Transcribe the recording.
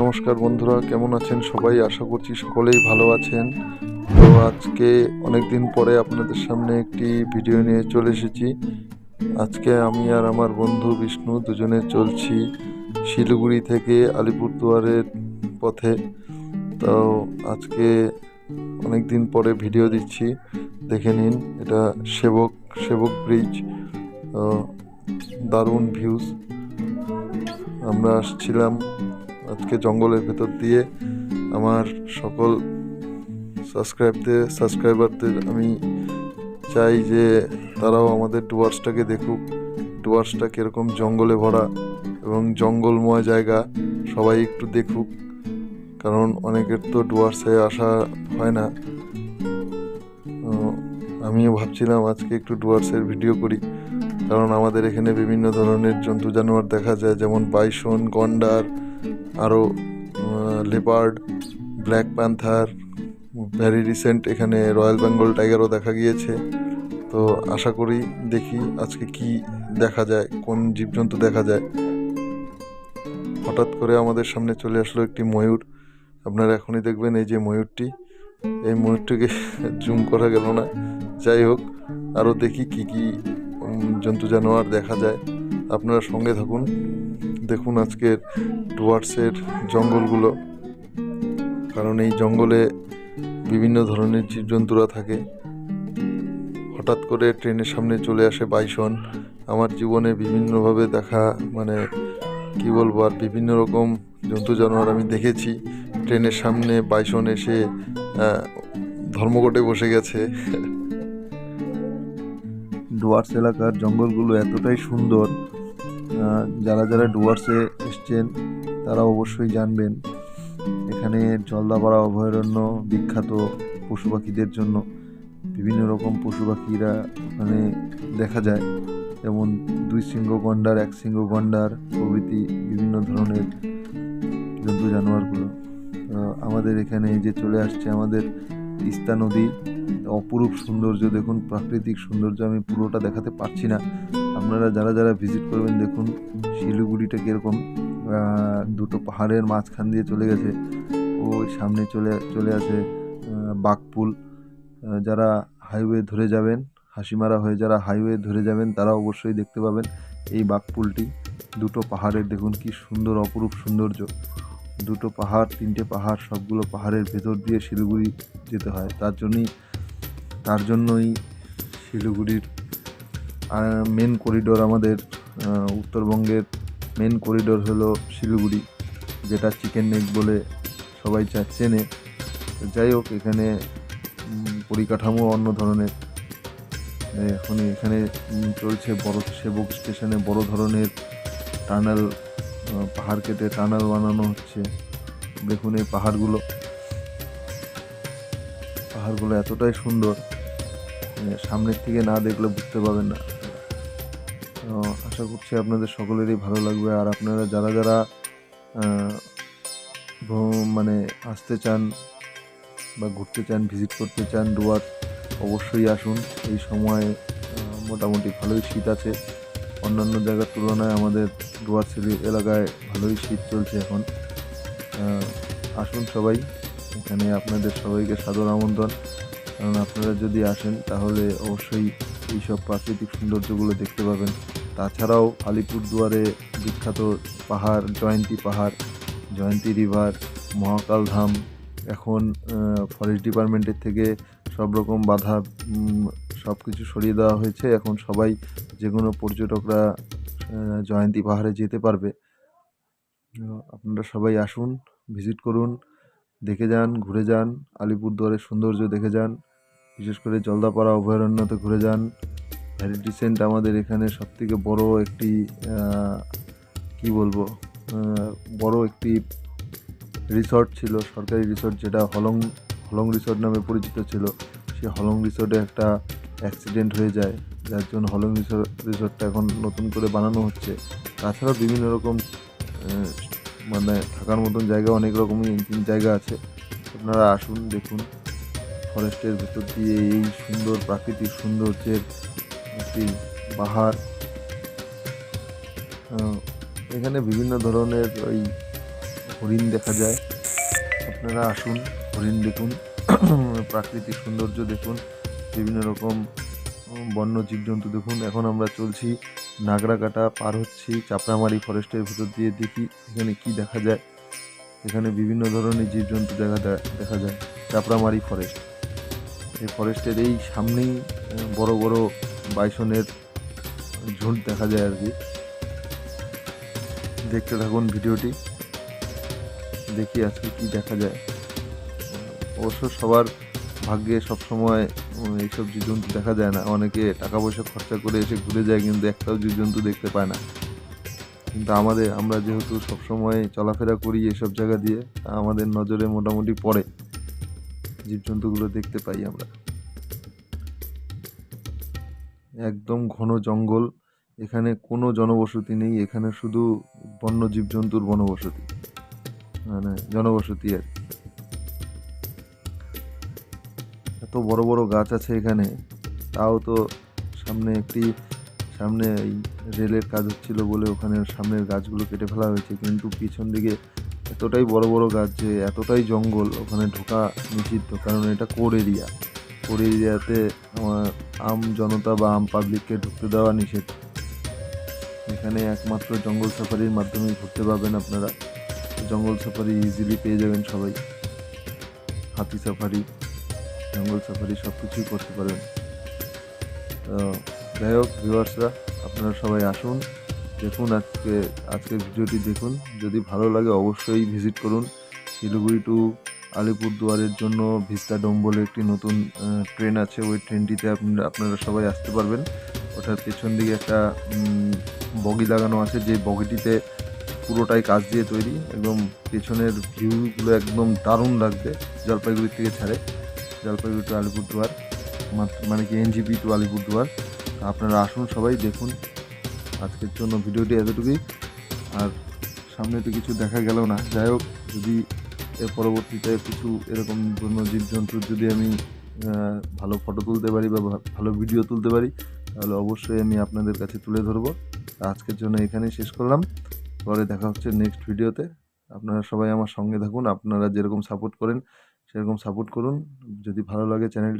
নমস্কার বন্ধুরা, কেমন আছেন সবাই? আশা করছি সকলেই ভালো আছেন। তো আজকে অনেক দিন পরে আপনাদের সামনে একটি ভিডিও নিয়ে চলে এসেছি। আজকে আমি আর আমার বন্ধু বিষ্ণু দুজনে চলছি শিলিগুড়ি থেকে আলিপুরদুয়ারের পথে। তো আজকে অনেক দিন পরে ভিডিও দিচ্ছি। দেখে নিন, এটা সেবক সেবক ব্রিজ দারুণ ভিউজ আমরা আসছিলাম আজকে জঙ্গলের ভেতর দিয়ে আমার সকল সাবস্ক্রাইবদের, সাবস্ক্রাইবারদের আমি চাই যে তারাও আমাদের ডুয়ার্সটাকে দেখুক। ডুয়ার্সটা কীরকম জঙ্গলে ভরা এবং জঙ্গলময় জায়গা, সবাই একটু দেখুক। কারণ অনেকের তো ডুয়ার্সে আসা হয় না। আমিও ভাবছিলাম আজকে একটু ডুয়ার্সের ভিডিও করি। কারণ আমাদের এখানে বিভিন্ন ধরনের জন্তু জানোয়ার দেখা যায়, যেমন বাইসন, গন্ডার আরও leopard black panther very recent এখানে রয়্যাল বেঙ্গল টাইগারও দেখা গিয়েছে। তো আশা করি দেখি আজকে কি দেখা যায়, কোন জীবজন্তু দেখা যায়। হঠাৎ করে আমাদের সামনে চলে আসলো একটি ময়ূর। আপনারা এখনই দেখবেন এই যে ময়ূরটি। এই ময়ূরটিকে জুম করা গেল না। যাই হোক, আরও দেখি কি কি জন্তু জানোয়ার দেখা যায়। আপনারা সঙ্গে থাকুন। দেখুন আজকের ডুয়ার্সের জঙ্গলগুলো। কারণ এই জঙ্গলে বিভিন্ন ধরনের জীবজন্তুরা থাকে। হঠাৎ করে ট্রেনের সামনে চলে আসে বাইসন। আমার জীবনে বিভিন্নভাবে দেখা মানে কি বলব, আর বিভিন্ন রকম জন্তু জানোয়ার আমি দেখেছি। ট্রেনের সামনে বাইসন এসে ধর্মঘটে বসে গেছে। ডুয়ার্স এলাকার জঙ্গলগুলো এতটাই সুন্দর যারা যারা ডুয়ার্সে এসছেন, তারা অবশ্যই জানবেন। এখানে জলদাপাড়া অভয়ারণ্য বিখ্যাত পশু পাখিদের জন্য বিভিন্ন রকম পশু পাখিরা ওখানে দেখা যায়। যেমন দুই শৃঙ্গ গন্ডার, এক শৃঙ্গ গন্ডার প্রভৃতি বিভিন্ন ধরনের জন্তু জানোয়ারগুলো। আমাদের এখানে যে চলে আসছে আমাদের তিস্তা নদী, অপরূপ সৌন্দর্য, দেখুন প্রাকৃতিক সৌন্দর্য আমি পুরোটা দেখাতে পারছি না। আপনারা যারা যারা ভিজিট করবেন, দেখুন শিলিগুড়িটা কীরকম। দুটো পাহাড়ের মাঝখান দিয়ে চলে গেছে। ওই সামনে চলে চলে আছে বাঘপুল। যারা হাইওয়ে ধরে যাবেন, হাসিমারা হয়ে যারা হাইওয়ে ধরে যাবেন, তারা অবশ্যই দেখতে পাবেন এই বাঘপুলটি। দুটো পাহাড়ের, দেখুন কি সুন্দর, অপরূপ সৌন্দর্য। দুটো পাহাড়, তিনটে পাহাড়, সবগুলো পাহাড়ের ভেতর দিয়ে শিলিগুড়ি যেতে হয়। তার জন্যই তার জন্যই শিলিগুড়ির মেন করিডোর আমাদের উত্তরবঙ্গের মেন করিডোর হলো শিলিগুড়ি, যেটা চিকেন নেক বলে সবাই চা- চেনে। যাই হোক, এখানে পরিকাঠামো অন্য ধরনের। এখন এখানে চলছে বড় সেবক স্টেশনে বড় ধরনের টানেল পাহাড় কেটে টানেল বানানো হচ্ছে। দেখুন এই পাহাড়গুলো। পাহাড়গুলো এতটাই সুন্দর সামনের থেকে না দেখলে বুঝতে পারবেন না। আশা করছি আপনাদের সকলেরই ভালো লাগবে। আর আপনারা যারা যারা মানে আসতে চান বা ঘুরতে চান, ভিজিট করতে চান ডুয়ার অবশ্যই আসুন। এই সময় মোটামুটি ভালোই শীত আছে। অন্যান্য জায়গার তুলনায় আমাদের ডুয়ার্সের এলাকায় ভালোই শীত চলছে এখন। আসুন সবাই। এখানে আপনাদের সবাইকে সাদর আমন্ত্রণ। কারণ আপনারা যদি আসেন, তাহলে অবশ্যই এইসব প্রাকৃতিক সৌন্দর্যগুলো দেখতে পাবেন। তাছাড়াও আলিপুরদুয়ারে বিখ্যাত পাহাড়, জয়ন্তী পাহাড়, জয়ন্তী রিভার, মহাকাল ধাম, এখন ফরেস্ট ডিপার্টমেন্টের থেকে সব রকম বাধা সব কিছু সরিয়ে দেওয়া হয়েছে। এখন সবাই যে কোনো পর্যটকরা জয়ন্তী পাহাড়ে যেতে পারবে। আপনারা সবাই আসুন ভিজিট করুন, দেখে যান, ঘুরে যান, আলিপুরদুয়ারের সৌন্দর্য দেখে যান, বিশেষ করে জলদাপাড়া, অভয়ারণ্যতে ঘুরে যান। ভ্যারি রিসেন্ট আমাদের এখানে সবথেকে বড় একটি কি বলব বড় একটি রিসর্ট ছিল, সরকারি রিসর্ট যেটা হলং হলং রিসর্ট নামে পরিচিত ছিল। সেই হলং রিসর্টে একটা অ্যাক্সিডেন্ট হয়ে যায়, যার জন্য হলং রিসর্ট রিসর্টটা এখন নতুন করে বানানো হচ্ছে। তাছাড়াও বিভিন্ন রকম মানে থাকার মতন জায়গা, অনেক রকমই জায়গা আছে। আপনারা আসুন, দেখুন। ফরেস্টের ভেতর দিয়ে এই সুন্দর, প্রাকৃতিক সৌন্দর্যের একটি পাহাড়। এখানে বিভিন্ন ধরনের ওই হরিণ দেখা যায়। আপনারা আসুন, হরিণ দেখুন, প্রাকৃতিক সৌন্দর্য দেখুন, বিভিন্ন রকম বন্য জীবজন্তু দেখুন। এখন আমরা চলছি নাগরাকাটা পার হচ্ছি, চাপড়ামারি ফরেস্টের ভিতর দিয়ে দেখি এখানে কি দেখা যায়। এখানে বিভিন্ন ধরনের জীবজন্তু দেখা দেখা যায়, চাপড়ামারি ফরেস্ট এই ফরেস্টের এই সামনেই বড় বড় বাইসনের ঝুঁট দেখা যায় আর কি। দেখতে থাকুন ভিডিওটি। দেখি আজকে কি দেখা যায়। অবশ্য সবার ভাগ্যে সবসময় এইসব জীবজন্তু দেখা যায় না। অনেকে টাকা পয়সা খরচা করে এসে ঘুরে যায়, কিন্তু একটাও জীবজন্তু দেখতে পায় না। কিন্তু আমাদের, আমরা যেহেতু সবসময় চলাফেরা করি এসব জায়গা দিয়ে আমাদের নজরে মোটামুটি পড়ে। জীবজন্তুগুলো দেখতে পাই আমরা। একদম ঘন জঙ্গল। এখানে কোনো জনবসতি নেই, এখানে শুধু বন্য জীবজন্তুর বনবসতি। মানে জনবসতি আর। এত বড় বড় গাছ আছে এখানে, তাও তো সামনে একটি, সামনে এই রেলের কাজ হচ্ছিল বলে ওখানে সামনের গাছগুলো কেটে ফেলা হয়েছে, কিন্তু পিছন দিকে এতটাই বড় বড় গাছ যে, এতটাই জঙ্গল, ওখানে ঢোকা নিষিদ্ধ, কারণ এটা কোর এরিয়া। কোর এরিয়াতে আমার আম জনতা বা আম পাবলিককে ঢুকতে দেওয়া নিষেধ। এখানে একমাত্র জঙ্গল সাফারির মাধ্যমে ঘুরতে পাবেন আপনারা। জঙ্গল সাফারি ইজিলি পেয়ে যাবেন সবাই। হাতি সাফারি, জঙ্গল সাফারি সব কিছুই করতে পারবেন। তো যাই হোক ভিউয়ার্সরা, আপনারা সবাই আসুন, দেখুন আজকে, আজকের ভিডিওটি দেখুন। যদি ভালো লাগে অবশ্যই ভিজিট করুন। শিলিগুড়ি টু আলিপুরদুয়ারের জন্য ভিস্তা ডোম বলে একটি নতুন ট্রেন আছে। ওই ট্রেনটিতে আপনারা আপনারা সবাই আসতে পারবেন। ওটার পেছন দিকে একটা বগি লাগানো আছে, যে বগিটিতে পুরোটাই কাজ দিয়ে তৈরি একদম পেছনের ভিউগুলো একদম দারুণ লাগবে জলপাইগুড়ি থেকে ছাড়ে। জলপাইগুড়ি টু আলিপুরদুয়ার মানে কি এনজিপি টু আলিপুরদুয়ার। আপনারা আসুন সবাই, দেখুন। আজকের জন্য ভিডিওটি এতটুকুই। আর সামনে তো কিছু দেখা গেল না। যাই হোক, যদি এর পরবর্তীতে কিছু এরকম বন্য জীবজন্তুর যদি আমি ভালো ফটো তুলতে পারি বা ভালো ভিডিও তুলতে পারি, তাহলে অবশ্যই আমি আপনাদের কাছে তুলে ধরবো। আজকের জন্য এখানেই শেষ করলাম। পরে দেখা হচ্ছে নেক্সট ভিডিওতে আপনারা সবাই আমার সঙ্গে থাকুন। আপনারা যেরকম সাপোর্ট করেন, সেরকম সাপোর্ট করুন। যদি ভালো লাগে চ্যানেলটি